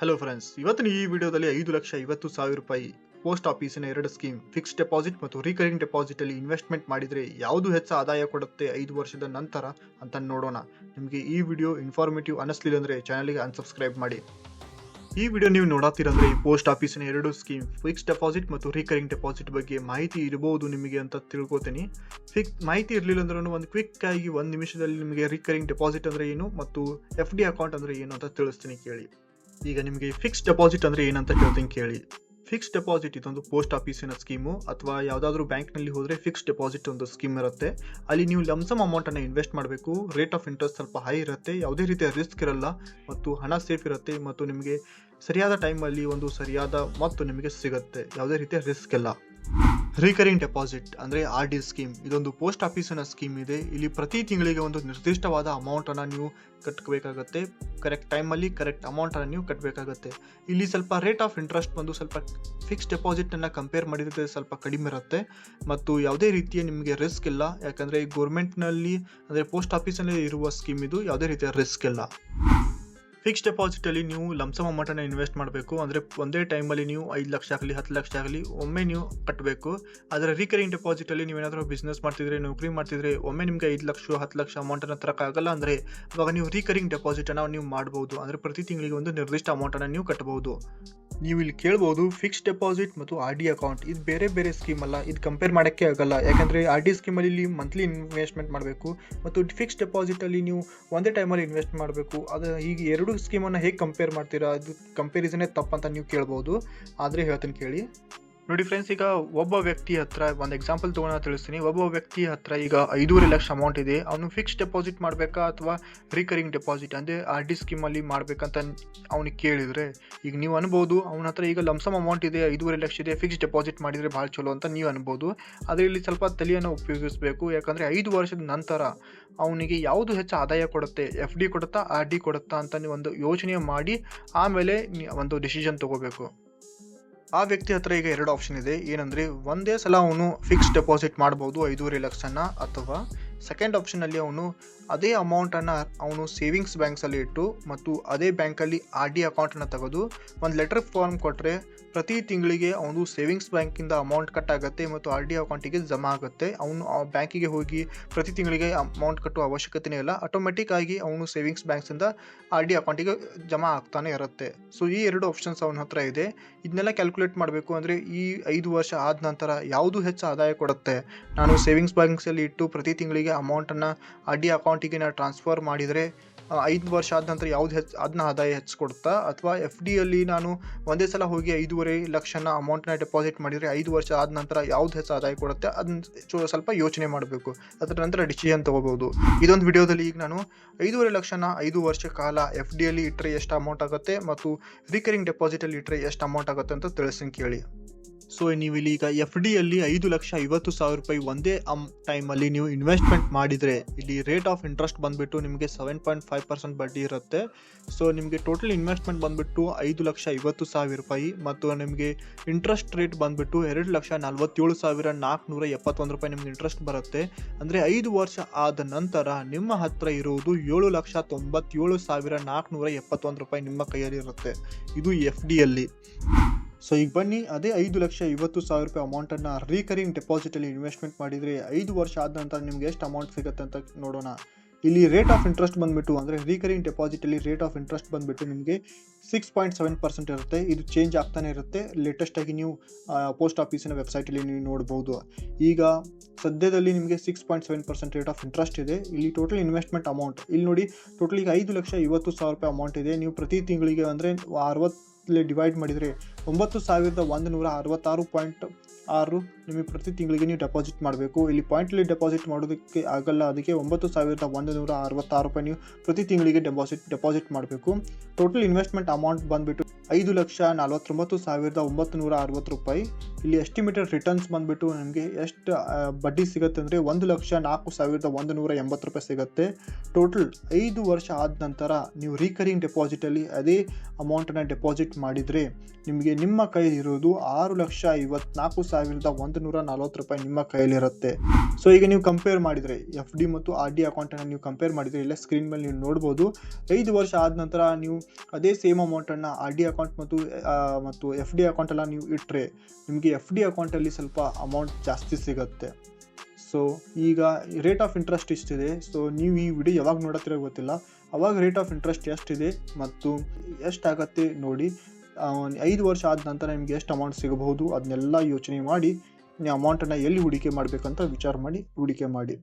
Hello friends ಇವತ್ತಿನ ಈ ವಿಡಿಯೋದಲ್ಲಿ ಐದು ಲಕ್ಷ ಐವತ್ತು ಸಾವಿರ ರೂಪಾಯಿ ಪೋಸ್ಟ್ ಆಫೀಸಿನ ಎರಡು ಸ್ಕೀಮ್ ಫಿಕ್ಸ್ ಡೆಪಾಸಿಟ್ ಮತ್ತು ರಿಕರಿಂಗ್ ಡೆಪಾಸಿಟ್ ಅಲ್ಲಿ ಇನ್ವೆಸ್ಟ್ಮೆಂಟ್ ಮಾಡಿದ್ರೆ ಯಾವುದು ಹೆಚ್ಚು ಆದಾಯ ಕೊಡುತ್ತೆ ಐದು ವರ್ಷದ ನಂತರ ಅಂತ ನೋಡೋಣ. ನಿಮಗೆ ಈ ವಿಡಿಯೋ ಇನ್ಫಾರ್ಮೇಟಿವ್ ಅನಿಸ್ಲಿಲ್ಲ ಅಂದ್ರೆ ಚಾನಲ್ಗೆ ಅನ್ಸಬ್ಸ್ಕ್ರೈಬ್ ಮಾಡಿ. ಈ ವಿಡಿಯೋ ನೀವು ನೋಡಾತಿರಂದ್ರೆ ಈ ಪೋಸ್ಟ್ ಆಫೀಸಿನ ಎರಡು ಸ್ಕೀಮ್ ಫಿಕ್ಸ್ ಡೆಪಾಸಿಟ್ ಮತ್ತು ರಿಕರಿಂಗ್ ಡೆಪಾಸಿಟ್ ಬಗ್ಗೆ ಮಾಹಿತಿ ಇರಬಹುದು ನಿಮಗೆ ಅಂತ ತಿಳ್ಕೊತೀನಿ. ಫಿಕ್ ಮಾಹಿತಿ ಇರಲಿಲ್ಲ ಅಂದ್ರೂ ಒಂದು ಕ್ವಿಕ್ ಆಗಿ ಒಂದು ನಿಮಿಷದಲ್ಲಿ ನಿಮಗೆ ರಿಕರಿಂಗ್ ಡೆಪಾಸಿಟ್ ಅಂದ್ರೆ ಏನು ಮತ್ತು ಎಫ್ ಡಿ ಅಕೌಂಟ್ ಅಂದ್ರೆ ಏನು ಅಂತ ತಿಳಿಸ್ತೀನಿ ಕೇಳಿ. ಈಗ ನಿಮಗೆ ಫಿಕ್ಸ್ ಡೆಪಾಸಿಟ್ ಅಂದರೆ ಏನಂತ ಹೇಳ್ತೀನಿ ಕೇಳಿ. ಫಿಕ್ಸ್ ಡೆಪಾಸಿಟ್ ಇದೊಂದು ಪೋಸ್ಟ್ ಆಫೀಸಿನ ಸ್ಕೀಮು ಅಥವಾ ಯಾವುದಾದ್ರೂ ಬ್ಯಾಂಕ್ನಲ್ಲಿ ಹೋದರೆ ಫಿಕ್ಸ್ ಡೆಪಾಸಿಟ್ ಒಂದು ಸ್ಕೀಮ್ ಇರುತ್ತೆ. ಅಲ್ಲಿ ನೀವು ಲಮ್ಸಮ್ ಅಮೌಂಟನ್ನು ಇನ್ವೆಸ್ಟ್ ಮಾಡಬೇಕು. ರೇಟ್ ಆಫ್ ಇಂಟ್ರೆಸ್ಟ್ ಸ್ವಲ್ಪ ಹೈ ಇರುತ್ತೆ. ಯಾವುದೇ ರೀತಿಯ ರಿಸ್ಕ್ ಇರಲ್ಲ. ಮತ್ತು ಹಣ ಸೇಫ್ ಇರುತ್ತೆ. ಮತ್ತು ನಿಮಗೆ ಸರಿಯಾದ ಟೈಮಲ್ಲಿ ಒಂದು ಸರಿಯಾದ ಮತ್ತು ನಿಮಗೆ ಸಿಗುತ್ತೆ. ಯಾವುದೇ ರೀತಿಯ ರಿಸ್ಕ್ ಇಲ್ಲ. ರಿಕರಿಂಗ್ ಡೆಪಾಸಿಟ್ ಅಂದರೆ ಆರ್ ಡಿ ಸ್ಕೀಮ್ ಇದೊಂದು ಪೋಸ್ಟ್ ಆಫೀಸಿನ ಸ್ಕೀಮ್ ಇದೆ. ಇಲ್ಲಿ ಪ್ರತಿ ತಿಂಗಳಿಗೆ ಒಂದು ನಿರ್ದಿಷ್ಟವಾದ ಅಮೌಂಟನ್ನು ನೀವು ಕಟ್ಟಬೇಕಾಗತ್ತೆ ಕರೆಕ್ಟ್ ಟೈಮಲ್ಲಿ ಕರೆಕ್ಟ್ ಅಮೌಂಟನ್ನು ನೀವು ಕಟ್ಟಬೇಕಾಗತ್ತೆ ಇಲ್ಲಿ ಸ್ವಲ್ಪ ರೇಟ್ ಆಫ್ ಇಂಟ್ರೆಸ್ಟ್ ಬಂದು ಸ್ವಲ್ಪ ಫಿಕ್ಸ್ ಡೆಪಾಸಿಟನ್ನು ಕಂಪೇರ್ ಮಾಡಿದ್ರೆ ಸ್ವಲ್ಪ ಕಡಿಮೆ ಇರುತ್ತೆ. ಮತ್ತು ಯಾವುದೇ ರೀತಿಯ ನಿಮಗೆ ರಿಸ್ಕ್ ಇಲ್ಲ. ಯಾಕಂದರೆ ಗೌರ್ಮೆಂಟ್ನಲ್ಲಿ ಅಂದರೆ ಪೋಸ್ಟ್ ಆಫೀಸಲ್ಲಿ ಇರುವ ಸ್ಕೀಮ್ ಇದು ಯಾವುದೇ ರೀತಿಯ ರಿಸ್ಕ್ ಇಲ್ಲ. ಫಿಕ್ಸ್ ಡೆಪಾಸಿಟಲ್ಲಿ ನೀವು ಲಂಸಮ್ ಅಮೌಂಟನ್ನು ಇನ್ವೆಸ್ಟ್ ಮಾಡಬೇಕು. ಅಂದರೆ ಒಂದೇ ಟೈಮಲ್ಲಿ ನೀವು ಐದು ಲಕ್ಷ ಆಗಲಿ, ಹತ್ತು ಲಕ್ಷ ಆಗಲಿ ಒಮ್ಮೆ ನೀವು ಕಟ್ಟಬೇಕು ಆದರೆ ರಿಕರಿಂಗ್ ಡೆಪಾಸಿಟಲ್ಲಿ ನೀವೇನಾದರೂ ಬಿಸ್ನೆಸ್ ಮಾಡ್ತಿದ್ರೆ, ನೌಕರಿ ಮಾಡ್ತಿದ್ರೆ, ಒಮ್ಮೆ ನಿಮಗೆ ಐದು ಲಕ್ಷ, ಹತ್ತು ಲಕ್ಷ ಅಮೌಂಟನ್ನು ತರೋಕ್ಕಾಗಲ್ಲ ಅಂದರೆ ಅವಾಗ ನೀವು ರಿಕರಿಂಗ್ ಡೆಪಾಸಿಟನ್ನು ನೀವು ಮಾಡ್ಬೋದು. ಅಂದರೆ ಪ್ರತಿ ತಿಂಗಳಿಗೆ ಒಂದು ನಿರ್ದಿಷ್ಟ ಅಮೌಂಟನ್ನು ನೀವು ಕಟ್ಟಬಹುದು ನೀವು ಇಲ್ಲಿ ಕೇಳ್ಬೋದು ಫಿಕ್ಸ್ ಡೆಪಾಸಿಟ್ ಮತ್ತು ಆರ್ ಡಿ ಅಕೌಂಟ್ ಇದು ಬೇರೆ ಬೇರೆ ಸ್ಕೀಮ್ ಅಲ್ಲ. ಇದು ಕಂಪೇರ್ ಮಾಡೋಕ್ಕೆ ಆಗಲ್ಲ. ಯಾಕಂದರೆ ಆರ್ ಡಿ ಸ್ಕೀಮಲ್ಲಿ ಇಲ್ಲಿ ಮಂತ್ಲಿ ಇನ್ವೆಸ್ಟ್ಮೆಂಟ್ ಮಾಡಬೇಕು ಮತ್ತು ಫಿಕ್ಸ್ ಡೆಪಾಸಿಟಲ್ಲಿ ನೀವು ಒಂದೇ ಟೈಮಲ್ಲಿ ಇನ್ವೆಸ್ಟ್ ಮಾಡಬೇಕು. ಅದು ಈಗ ಎರಡು ಸ್ಕೀಮನ್ನು ಹೇಗೆ ಕಂಪೇರ್ ಮಾಡ್ತೀರಾ? ಅದು ಕಂಪೇರಿಸನೇ ತಪ್ಪಂತ ನೀವು ಕೇಳ್ಬೋದು. ಆದರೆ ಹೇಳ್ತೀನಿ ಕೇಳಿ. ನೋಡಿ ಫ್ರೆಂಡ್ಸ್ ಈಗ ಒಬ್ಬ ವ್ಯಕ್ತಿ ಹತ್ರ, ಒಂದು ಎಕ್ಸಾಂಪಲ್ ತೊಗೊಂಡು ತಿಳಿಸ್ತೀನಿ. ಒಬ್ಬ ವ್ಯಕ್ತಿ ಹತ್ರ ಈಗ ಐದೂವರೆ ಲಕ್ಷ ಅಮೌಂಟ್ ಇದೆ. ಅವನು ಫಿಕ್ಸ್ ಡೆಪಾಸಿಟ್ ಮಾಡಬೇಕಾ ಅಥವಾ ರಿಕರಿಂಗ್ ಡೆಪಾಸಿಟ್ ಅಂದರೆ ಆರ್ ಡಿ ಸ್ಕೀಮಲ್ಲಿ ಮಾಡಬೇಕಂತ ಅವನಿಗೆ ಕೇಳಿದರೆ, ಈಗ ನೀವು ಅನ್ಬೋದು ಅವನ ಹತ್ರ ಈಗ ಲಮ್ಸಮ್ ಅಮೌಂಟ್ ಇದೆ, ಐದೂವರೆ ಲಕ್ಷ ಇದೆ ಫಿಕ್ಸ್ ಡೆಪಾಸಿಟ್ ಮಾಡಿದರೆ ಭಾಳ ಚಲೋ ಅಂತ ನೀವು ಅನ್ಬೋದು. ಆದರೆ ಇಲ್ಲಿ ಸ್ವಲ್ಪ ತಲೆಯನ್ನು ಉಪಯೋಗಿಸಬೇಕು. ಯಾಕಂದರೆ ಐದು ವರ್ಷದ ನಂತರ ಅವನಿಗೆ ಯಾವುದು ಹೆಚ್ಚು ಆದಾಯ ಕೊಡುತ್ತೆ ಎಫ್ ಡಿ ಕೊಡುತ್ತಾ ಆರ್ ಡಿ ಕೊಡುತ್ತಾ ಅಂತ ನೀವು ಒಂದು ಯೋಚನೆ ಮಾಡಿ, ಆಮೇಲೆ ಒಂದು ಡಿಸಿಷನ್ ತಗೋಬೇಕು. ಆ ವ್ಯಕ್ತಿ ಹತ್ರ ಈಗ ಎರಡು ಆಪ್ಷನ್ ಇದೆ. ಏನಂದ್ರೆ, ಒಂದೇ ಸಲ ಅವನು ಫಿಕ್ಸ್ ಡೆಪಾಸಿಟ್ ಮಾಡ್ಬೋದು ಐದೂವರೆ ಲಕ್ಷನ ಅಥವಾ ಸೆಕೆಂಡ್ ಆಪ್ಷನಲ್ಲಿ ಅವನು ಅದೇ ಅಮೌಂಟನ್ನು ಅವನು ಸೇವಿಂಗ್ಸ್ ಬ್ಯಾಂಕ್ಸಲ್ಲಿ ಇಟ್ಟು ಮತ್ತು ಅದೇ ಬ್ಯಾಂಕಲ್ಲಿ ಆರ್ ಡಿ ಅಕೌಂಟನ್ನು ತೆಗೆದು ಒಂದು ಲೆಟರ್ ಫಾರ್ಮ್ ಕೊಟ್ಟರೆ ಪ್ರತಿ ತಿಂಗಳಿಗೆ ಅವನು ಸೇವಿಂಗ್ಸ್ ಬ್ಯಾಂಕಿಂದ ಅಮೌಂಟ್ ಕಟ್ ಆಗುತ್ತೆ ಮತ್ತು ಆರ್ ಡಿ ಅಕೌಂಟಿಗೆ ಜಮಾ ಆಗುತ್ತೆ. ಅವನು ಆ ಬ್ಯಾಂಕಿಗೆ ಹೋಗಿ ಪ್ರತಿ ತಿಂಗಳಿಗೆ ಅಮೌಂಟ್ ಕಟ್ಟುವ ಅವಶ್ಯಕತೆನೇ ಇಲ್ಲ. ಆಟೋಮೆಟಿಕ್ ಆಗಿ ಅವನು ಸೇವಿಂಗ್ಸ್ ಬ್ಯಾಂಕ್ಸಿಂದ ಆರ್ ಡಿ ಅಕೌಂಟಿಗೆ ಜಮಾ ಆಗ್ತಾನೆ ಇರುತ್ತೆ. ಸೊ ಈ ಎರಡು ಆಪ್ಷನ್ಸ್ ಅವನ ಹತ್ರ ಇದೆ. ಇದನ್ನೆಲ್ಲ ಕ್ಯಾಲ್ಕುಲೇಟ್ ಮಾಡಬೇಕು ಅಂದರೆ ಈ ಐದು ವರ್ಷ ಆದ ನಂತರ ಯಾವುದು ಹೆಚ್ಚು ಆದಾಯ ಕೊಡುತ್ತೆ? ನಾನು ಸೇವಿಂಗ್ಸ್ ಬ್ಯಾಂಕ್ಸಲ್ಲಿ ಇಟ್ಟು ಪ್ರತಿ ತಿಂಗಳಿಗೆ ಅಮೌಂಟನ್ನು ಆರ್ ಡಿ ಅಕೌಂಟಿಗೆ ನಾನು ಟ್ರಾನ್ಸ್ಫರ್ ಮಾಡಿದರೆ ಐದು ವರ್ಷ ಆದ ನಂತರ ಯಾವುದು ಹೆಚ್ಚು ಅದನ್ನ ಆದಾಯ ಹೆಚ್ಚು ಕೊಡುತ್ತಾ? ಅಥವಾ ಎಫ್ ಡಿಯಲ್ಲಿ ನಾನು ಒಂದೇ ಸಲ ಹೋಗಿ ಐದೂವರೆ ಲಕ್ಷನ ಅಮೌಂಟ್ನ ಡೆಪಾಸಿಟ್ ಮಾಡಿದರೆ ಐದು ವರ್ಷ ಆದ ನಂತರ ಯಾವ್ದು ಹೆಚ್ಚು ಆದಾಯ ಕೊಡುತ್ತೆ? ಅದನ್ನ ಸ್ವಲ್ಪ ಯೋಚನೆ ಮಾಡಬೇಕು. ಅದರ ನಂತರ ಡಿಸಿಷನ್ ತೊಗೋಬೋದು ಇದೊಂದು ವಿಡಿಯೋದಲ್ಲಿ ಈಗ ನಾನು ಐದೂವರೆ ಲಕ್ಷನ ಐದು ವರ್ಷ ಕಾಲ ಎಫ್ ಡಿಯಲ್ಲಿ ಇಟ್ಟರೆ ಎಷ್ಟು ಅಮೌಂಟ್ ಆಗುತ್ತೆ ಮತ್ತು ರಿಕರಿಂಗ್ ಡೆಪಾಸಿಟಲ್ಲಿ ಇಟ್ಟರೆ ಎಷ್ಟು ಅಮೌಂಟ್ ಆಗುತ್ತೆ ಅಂತ ತಿಳಿಸ್ತೀನಿ ಕೇಳಿ. ಸೊ ನೀವು ಇಲ್ಲಿ ಈಗ ಎಫ್ ಡಿಯಲ್ಲಿ ಐದು ಲಕ್ಷ ಐವತ್ತು ಸಾವಿರ ರೂಪಾಯಿ ಒಂದೇ ಅಮ್ ಟೈಮಲ್ಲಿ ನೀವು ಇನ್ವೆಸ್ಟ್ಮೆಂಟ್ ಮಾಡಿದರೆ, ಇಲ್ಲಿ ರೇಟ್ ಆಫ್ ಇಂಟ್ರೆಸ್ಟ್ ಬಂದುಬಿಟ್ಟು ನಿಮಗೆ ಸೆವೆನ್ ಪಾಯಿಂಟ್ ಫೈವ್ ಪರ್ಸೆಂಟ್ ಬಡ್ಡಿ ಇರುತ್ತೆ. ಸೊ ನಿಮಗೆ ಟೋಟಲ್ ಇನ್ವೆಸ್ಟ್ಮೆಂಟ್ ಬಂದುಬಿಟ್ಟು ಐದು ಲಕ್ಷ ಐವತ್ತು ಸಾವಿರ ರೂಪಾಯಿ ಮತ್ತು ನಿಮಗೆ ಇಂಟ್ರೆಸ್ಟ್ ರೇಟ್ ಬಂದುಬಿಟ್ಟು ಎರಡು ಲಕ್ಷ ನಲ್ವತ್ತೇಳು ಸಾವಿರ ನಾಲ್ಕುನೂರ ಎಪ್ಪತ್ತೊಂದು ರೂಪಾಯಿ ನಿಮಗೆ ಇಂಟ್ರೆಸ್ಟ್ ಬರುತ್ತೆ. ಅಂದರೆ ಐದು ವರ್ಷ ಆದ ನಂತರ ನಿಮ್ಮ ಹತ್ರ ಇರುವುದು ಏಳು ಲಕ್ಷ ತೊಂಬತ್ತೇಳು ಸಾವಿರ ನಾಲ್ಕುನೂರ ಎಪ್ಪತ್ತೊಂದು ರೂಪಾಯಿ ನಿಮ್ಮ ಕೈಯಲ್ಲಿ ಇರುತ್ತೆ ಇದು ಎಫ್ ಡಿಯಲ್ಲಿ ಸೊ ಈಗ ಬನ್ನಿ, ಅದೇ ಐದು ಲಕ್ಷ ಐವತ್ತು ಸಾವಿರ ರೂಪಾಯಿ ಅಮೌಂಟನ್ನು ರೀಕರಿಂಗ್ ಡೆಪಾಸಿಟಲ್ಲಿ ಇನ್ವೆಸ್ಟ್ಮೆಂಟ್ ಮಾಡಿದರೆ ಐದು ವರ್ಷ ಆದ ನಂತರ ನಿಮ್ಗೆ ಎಷ್ಟು ಅಮೌಂಟ್ ಸಿಗುತ್ತೆ ಅಂತ ನೋಡೋಣ. ಇಲ್ಲಿ ರೇಟ್ ಆಫ್ ಇಂಟ್ರೆಸ್ಟ್ ಬಂದುಬಿಟ್ಟು, ಅಂದರೆ ರೀಕರಿಂಗ್ ಡೆಪಾಸಿಟಲ್ಲಿ ರೇಟ್ ಆಫ್ ಇಂಟ್ರೆಸ್ಟ್ ಬಂದುಬಿಟ್ಟು ನಿಮಗೆ ಸಿಕ್ಸ್ ಪಾಯಿಂಟ್ ಸೆವೆನ್ ಪರ್ಸೆಂಟ್ ಇರುತ್ತೆ. ಇದು ಚೇಂಜ್ ಆಗ್ತಾನೆ ಇರುತ್ತೆ. ಲೇಟೆಸ್ಟಾಗಿ ನೀವು ಪೋಸ್ಟ್ ಆಫೀಸಿನ ವೆಬ್ಸೈಟಲ್ಲಿ ನೀವು ನೋಡ್ಬೋದು. ಈಗ ಸದ್ಯದಲ್ಲಿ ನಿಮಗೆ six point seven percent rate of interest ಇದೆ. ಇಲ್ಲಿ ಟೋಟಲ್ ಇನ್ವೆಸ್ಟ್ಮೆಂಟ್ ಅಮೌಂಟ್ ಇಲ್ಲಿ ನೋಡಿ ಟೋಟಲ್ ಈಗ ಐದು ಲಕ್ಷ ಐವತ್ತು ಸಾವಿರ ರೂಪಾಯಿ ಅಮೌಂಟ್ ಇದೆ. ನೀವು ಪ್ರತಿ ತಿಂಗಳಿಗೆ ಅಂದರೆ ಅರವತ್ತಲ್ಲಿ ಡಿವೈಡ್ ಮಾಡಿದರೆ ಒಂಬತ್ತು ಸಾವಿರದ ಒಂದು ನೂರ ಅರವತ್ತಾರು ಪಾಯಿಂಟ್ ಆರು ನಿಮಗೆ ಪ್ರತಿ ತಿಂಗಳಿಗೆ ನೀವು ಡೆಪಾಸಿಟ್ ಮಾಡಬೇಕು. ಇಲ್ಲಿ ಪಾಯಿಂಟ್ಲಿ ಡೆಪಾಸಿಟ್ ಮಾಡೋದಕ್ಕೆ ಆಗಲ್ಲ, ಅದಕ್ಕೆ ಒಂಬತ್ತು ಸಾವಿರದ ಒಂದು ನೂರ ಅರವತ್ತಾರು ರೂಪಾಯಿ ನೀವು ಪ್ರತಿ ತಿಂಗಳಿಗೆ ಡೆಪಾಸಿಟ್ ಡೆಪಾಸಿಟ್ ಮಾಡಬೇಕು. ಟೋಟಲ್ ಇನ್ವೆಸ್ಟ್ಮೆಂಟ್ ಅಮೌಂಟ್ ಬಂದುಬಿಟ್ಟು ಐದು ಲಕ್ಷ ನಲವತ್ತೊಂಬತ್ತು ಸಾವಿರದ ಒಂಬತ್ತು ನೂರ ಅರವತ್ತು ರೂಪಾಯಿ. ಇಲ್ಲಿ ಎಸ್ಟಿಮೇಟೆಡ್ ರಿಟರ್ನ್ಸ್ ಬಂದುಬಿಟ್ಟು ನಿಮಗೆ ಎಷ್ಟು ಬಡ್ಡಿ ಸಿಗುತ್ತೆ ಅಂದರೆ ಒಂದು ಲಕ್ಷ ನಾಲ್ಕು ಸಾವಿರದ ಒಂದು ನೂರ ಎಂಬತ್ತು ರೂಪಾಯಿ ಸಿಗುತ್ತೆ. ಟೋಟಲ್ ಐದು ವರ್ಷ ಆದ ನಂತರ ನೀವು ರೀಕರಿಂಗ್ ಡೆಪಾಸಿಟಲ್ಲಿ ಅದೇ ಅಮೌಂಟನ್ನು ಡೆಪಾಸಿಟ್ ಮಾಡಿದರೆ ನಿಮಗೆ ನಿಮ್ಮ ಕೈಲಿರೋದು ಆರು ಲಕ್ಷ ಐವತ್ನಾಲ್ಕು ಸಾವಿರದ ಒಂದು ನೂರ ನಲ್ವತ್ತು ರೂಪಾಯಿ ನಿಮ್ಮ ಕೈಯಲ್ಲಿರುತ್ತೆ ಸೊ ಈಗ ನೀವು ಕಂಪೇರ್ ಮಾಡಿದರೆ ಎಫ್ ಡಿ ಮತ್ತು ಆರ್ ಡಿ ಅಕೌಂಟನ್ನು ನೀವು ಕಂಪೇರ್ ಮಾಡಿದರೆ, ಇಲ್ಲ ಸ್ಕ್ರೀನ್ ಮೇಲೆ ನೀವು ನೋಡ್ಬೋದು. ಐದು ವರ್ಷ ಆದ ನಂತರ ನೀವು ಅದೇ ಸೇಮ್ ಅಮೌಂಟನ್ನು ಆರ್ ಡಿ ಅಕೌಂಟ್ ಮತ್ತು ಮತ್ತು ಎಫ್ ಡಿ ಅಕೌಂಟೆಲ್ಲ ನೀವು ಇಟ್ಟರೆ ನಿಮಗೆ ಎಫ್ ಡಿ ಅಕೌಂಟಲ್ಲಿ ಸ್ವಲ್ಪ ಅಮೌಂಟ್ ಜಾಸ್ತಿ ಸಿಗುತ್ತೆ. ಸೊ ಈಗ ರೇಟ್ ಆಫ್ ಇಂಟ್ರೆಸ್ಟ್ ಇಷ್ಟಿದೆ. ಸೊ ನೀವು ಈ ವಿಡಿಯೋ ಯಾವಾಗ ನೋಡತ್ತಿರೋ ಗೊತ್ತಿಲ್ಲ. ಅವಾಗ ರೇಟ್ ಆಫ್ ಇಂಟ್ರೆಸ್ಟ್ ಎಷ್ಟಿದೆ ಮತ್ತು ಎಷ್ಟಾಗತ್ತೆ ನೋಡಿ ಐದು ವರ್ಷ ಆದ ನಂತರ ನಿಮಗೆ ಎಷ್ಟು ಅಮೌಂಟ್ ಸಿಗಬಹುದು, ಅದನ್ನೆಲ್ಲ ಯೋಚನೆ ಮಾಡಿ ನೀವು ಅಮೌಂಟನ್ನು ಎಲ್ಲಿ ಹೂಡಿಕೆ ಮಾಡಬೇಕಂತ ವಿಚಾರ ಮಾಡಿ, ಹೂಡಿಕೆ ಮಾಡಿ.